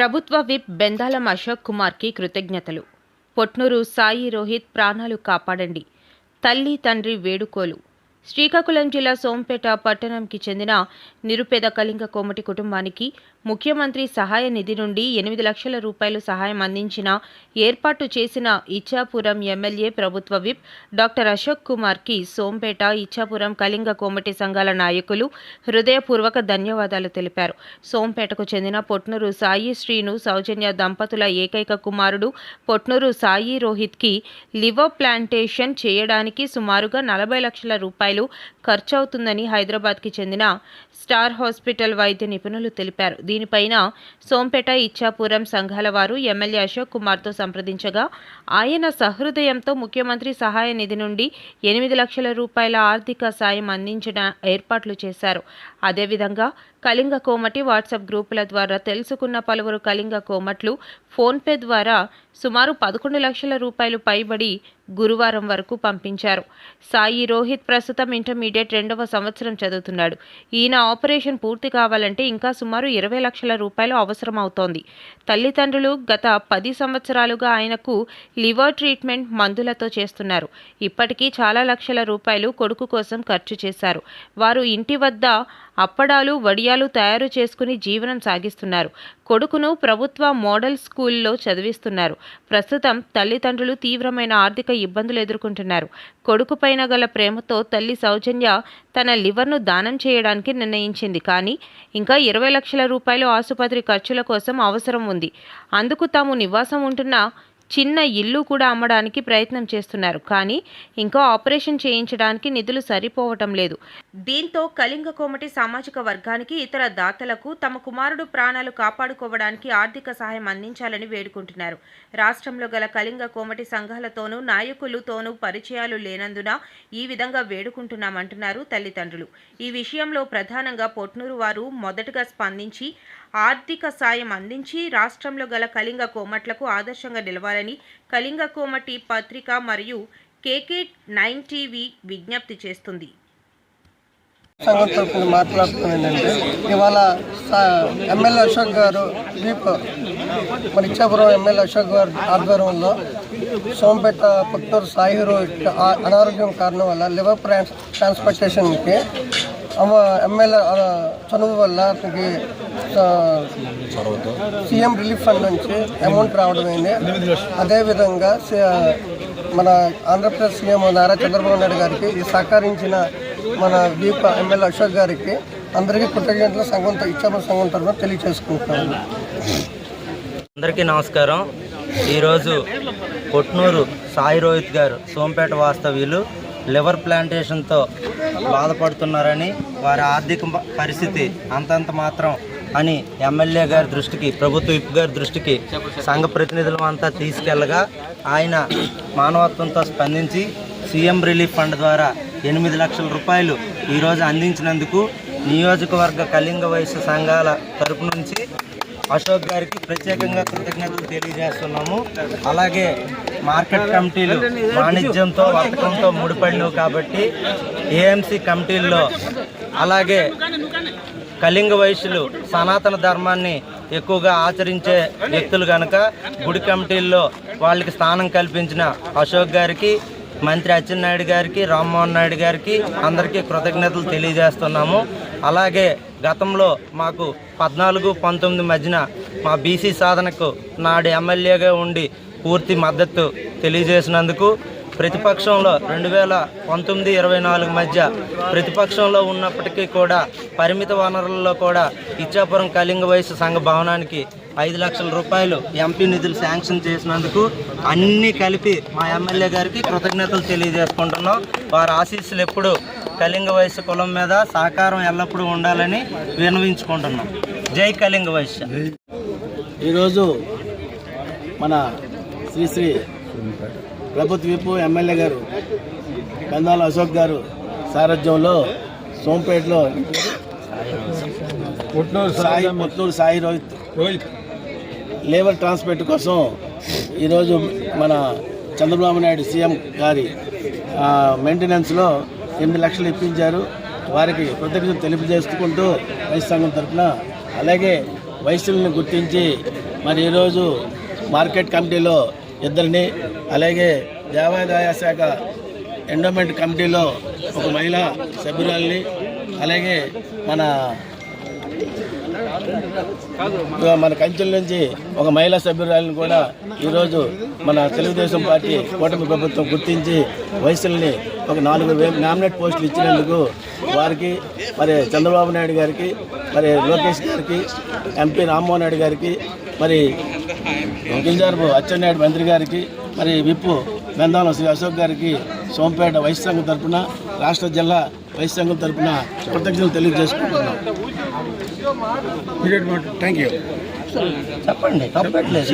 ప్రభుత్వ విప్ బెందాలం అశోక్ కుమార్కి కృతజ్ఞతలు. పొట్నూరు సాయి రోహిత్ ప్రాణాలు కాపాడండి. తల్లి తండ్రి వేడుకోలు. శ్రీకాకుళం జిల్లా సోంపేట పట్టణంకి చెందిన నిరుపేద కళింగ కోమటి కుటుంబానికి ముఖ్యమంత్రి సహాయ నిధి నుండి ఎనిమిది లక్షల రూపాయలు సహాయం అందించిన ఏర్పాటు చేసిన ఇచ్చాపురం ఎమ్మెల్యే ప్రభుత్వ విప్ డాక్టర్ అశోక్ కుమార్కి సోంపేట ఇచ్చాపురం కళింగ కోమటి సంఘాల నాయకులు హృదయపూర్వక ధన్యవాదాలు తెలిపారు. సోంపేటకు చెందిన పొట్నూరు సాయి శ్రీను సౌజన్య దంపతుల ఏకైక కుమారుడు పొట్నూరు సాయి రోహిత్కి లివర్ ప్లాంటేషన్ చేయడానికి సుమారుగా నలభై లక్షల రూపాయలు ఖర్చవుతుందని హైదరాబాద్కి చెందిన స్టార్ హాస్పిటల్ వైద్య నిపుణులు తెలిపారు. దీనిపైన సోంపేట ఇచ్చాపురం సంఘాల వారు ఎమ్మెల్యే అశోక్ కుమార్తో సంప్రదించగా ఆయన సహృదయంతో ముఖ్యమంత్రి సహాయ నిధి నుండి ఎనిమిది లక్షల రూపాయల ఆర్థిక సాయం అందించిన ఏర్పాట్లు చేశారు. అదేవిధంగా కళింగ కోమటి వాట్సాప్ గ్రూపుల ద్వారా తెలుసుకున్న పలువురు కళింగ కోమట్లు ఫోన్పే ద్వారా సుమారు పదకొండు లక్షల రూపాయలు పైబడి గురువారం వరకు పంపించారు. సాయి రోహిత్ ప్రస్తుతం ఇంటర్మీడియట్ రెండవ సంవత్సరం చదువుతున్నాడు. ఈయన ఆపరేషన్ పూర్తి కావాలంటే ఇంకా సుమారు ఇరవై లక్షల రూపాయలు అవసరం అవుతోంది తల్లిదండ్రులు గత పది సంవత్సరాలుగా ఆయనకు లివర్ ట్రీట్మెంట్ మందులతో చేస్తున్నారు. ఇప్పటికీ చాలా లక్షల రూపాయలు కొడుకు కోసం ఖర్చు చేశారు. వారు ఇంటి వద్ద అప్పడాలు వడియాలు తయారు చేసుకుని జీవనం సాగిస్తున్నారు. కొడుకును ప్రభుత్వ మోడల్ స్కూల్లో చదివిస్తున్నారు. ప్రస్తుతం తల్లిదండ్రులు తీవ్రమైన ఆర్థిక ఇబ్బందులు ఎదుర్కొంటున్నారు. కొడుకుపైన గల ప్రేమతో తల్లి సౌజన్య తన లివర్ను దానం చేయడానికి నిర్ణయించింది. కానీ ఇంకా ఇరవై లక్షల రూపాయలు ఆసుపత్రి ఖర్చుల కోసం అవసరం ఉంది. అందుకు తాము నివాసం ఉంటున్న చిన్న ఇల్లు కూడా అమ్మడానికి ప్రయత్నం చేస్తున్నారు. కానీ ఇంకా ఆపరేషన్ చేయించడానికి నిధులు సరిపోవటం లేదు. దీంతో కళింగ కోమటి సామాజిక వర్గానికి ఇతర దాతలకు తమ కుమారుడు ప్రాణాలు కాపాడుకోవడానికి ఆర్థిక సహాయం అందించాలని వేడుకుంటున్నారు. రాష్ట్రంలో గల కళింగ కోమటి సంఘాలతోనూ నాయకులతోనూ పరిచయాలు లేనందున ఈ విధంగా వేడుకుంటున్నామంటున్నారు తల్లిదండ్రులు. ఈ విషయంలో ప్రధానంగా పొట్నూరు వారు మొదటగా స్పందించి ఆర్థిక సాయం అందించి రాష్ట్రంలో గల కళింగ కోమట్లకు ఆదర్శంగా నిలవాలని కళింగ కోమటి పత్రిక మరియు కేకే నైన్ టీవీ విజ్ఞప్తి చేస్తుంది. సంఘం తరఫున మాట్లాడుతున్నాం ఏంటంటే ఇవాళ ఎమ్మెల్యే అశోక్ గారు దీప్ మన ఇచ్చాపురం ఎమ్మెల్యే అశోక్ గారు ఆధ్వర్యంలో సోంపేట పుత్తూరు సాయి రోడ్ అనారోగ్యం కారణం వల్ల లివర్ ట్రాన్స్ ట్రాన్స్ప్లాంటేషన్కి ఎమ్మెల్యే చనువు వల్ల అతనికి సీఎం రిలీఫ్ ఫండ్ నుంచి అమౌంట్ రావడం అయింది అదేవిధంగా మన ఆంధ్రప్రదేశ్ సీఎం నారా చంద్రబాబు నాయుడు గారికి ఈ సహకరించిన మన దీప ఎమ్మెల్యే అశోక్ గారికి అందరికీ కృతజ్ఞతలు సంఘం ఇచ్చాపురం సంఘం తరఫున తెలియజేసుకుంటున్నాను అందరికీ నమస్కారం. ఈరోజు కొట్నూరు సాయి రోహిత్ గారు సోంపేట వాస్తవ్యులు. లివర్ ప్లాంటేషన్తో బాధపడుతున్నారని వారి ఆర్థిక పరిస్థితి అంతంత మాత్రం అని ఎమ్మెల్యే గారి దృష్టికి ప్రభుత్వ విప్ గారి దృష్టికి సంఘ ప్రతినిధులు అంతా తీసుకెళ్ళగా ఆయన మానవత్వంతో స్పందించి సీఎం రిలీఫ్ ఫండ్ ద్వారా ఎనిమిది లక్షల రూపాయలు ఈరోజు అందించినందుకు నియోజకవర్గ కళింగ వయసు సంఘాల తరపు నుంచి అశోక్ గారికి ప్రత్యేకంగా కృతజ్ఞతలు తెలియజేస్తున్నాము. అలాగే మార్కెట్ కమిటీలు వాణిజ్యంతో వర్తకంతో ముడిపడినవి కాబట్టి ఏఎంసీ కమిటీల్లో అలాగే కళింగ వయసులు సనాతన ధర్మాన్ని ఎక్కువగా ఆచరించే వ్యక్తులు కనుక గుడి కమిటీల్లో వాళ్ళకి స్థానం కల్పించిన అశోక్ గారికి మంత్రి అచ్చెన్నాయుడు గారికి రామ్మోహన్ నాయుడు గారికి అందరికీ కృతజ్ఞతలు తెలియజేస్తున్నాము. అలాగే గతంలో మాకు పద్నాలుగు పంతొమ్మిది మధ్యన మా బీసీ సాధనకు నాడు ఎమ్మెల్యేగా ఉండి పూర్తి మద్దతు తెలియజేసినందుకు ప్రతిపక్షంలో రెండు వేల పంతొమ్మిది ఇరవై నాలుగు మధ్య ప్రతిపక్షంలో ఉన్నప్పటికీ కూడా పరిమిత వనరుల్లో కూడా ఇచ్చాపురం కళింగ వయసు సంఘ భవనానికి ఐదు లక్షల రూపాయలు ఎంపీ నిధులు శాంక్షన్ చేసినందుకు అన్నీ కలిపి మా ఎమ్మెల్యే గారికి కృతజ్ఞతలు తెలియజేసుకుంటున్నాం. వారి ఆశీస్సులు ఎప్పుడు కళింగ వయసు కులం మీద సహకారం ఎల్లప్పుడూ ఉండాలని విన్నవించుకుంటున్నాం. జై కళింగ వయస్సు ఈరోజు మన శ్రీ శ్రీ ప్రభుత్వ విపు ఎమ్మెల్యే గారు కందాల అశోక్ గారు సారథ్యంలో సోంపేటలో పుట్నూరు సాయి పుట్నూరు సాయి రోహిత్. రోహిత్. లేబర్ ట్రాన్స్పోర్ట్ కోసం ఈరోజు మన చంద్రబాబు నాయుడు సీఎం గారి ఆ, మెయింటెనెన్స్లో ఎనిమిది లక్షలు ఇప్పించారు. వారికి కృతజ్ఞతలు తెలియజేసుకుంటూ వైస్ సంఘం తరఫున అలాగే వయసులను గుర్తించి మరి ఈరోజు మార్కెట్ కమిటీలో ఇద్దరిని అలాగే దేవాదాయ శాఖ ఎండోమెంట్ కమిటీలో ఒక మహిళా సభ్యురాల్ని అలాగే మన మన కంచెల నుంచి ఒక మహిళా సభ్యురాలను కూడా ఈరోజు మన తెలుగుదేశం పార్టీ కూటమి ప్రభుత్వం గుర్తించి వయసుల్ని ఒక నాలుగు వేలు నామినేట్ పోస్టులు ఇచ్చినందుకు వారికి మరి చంద్రబాబు నాయుడు గారికి మరి లోకేష్ గారికి ఎంపీ రామ్మోహన్ నాయుడు గారికి మరి గింజారపు అచ్చెన్నాయుడు మంత్రి గారికి మరి విప్పు బెందాలం శ్రీ అశోక్ గారికి సోంపేట వైస్ సంఘం తరపున రాష్ట్ర జిల్లా వైస్ సంఘం తరపున కృతజ్ఞతలు తెలియజేసుకుంటున్నాం. చెప్పండి తప్పట్లేదు.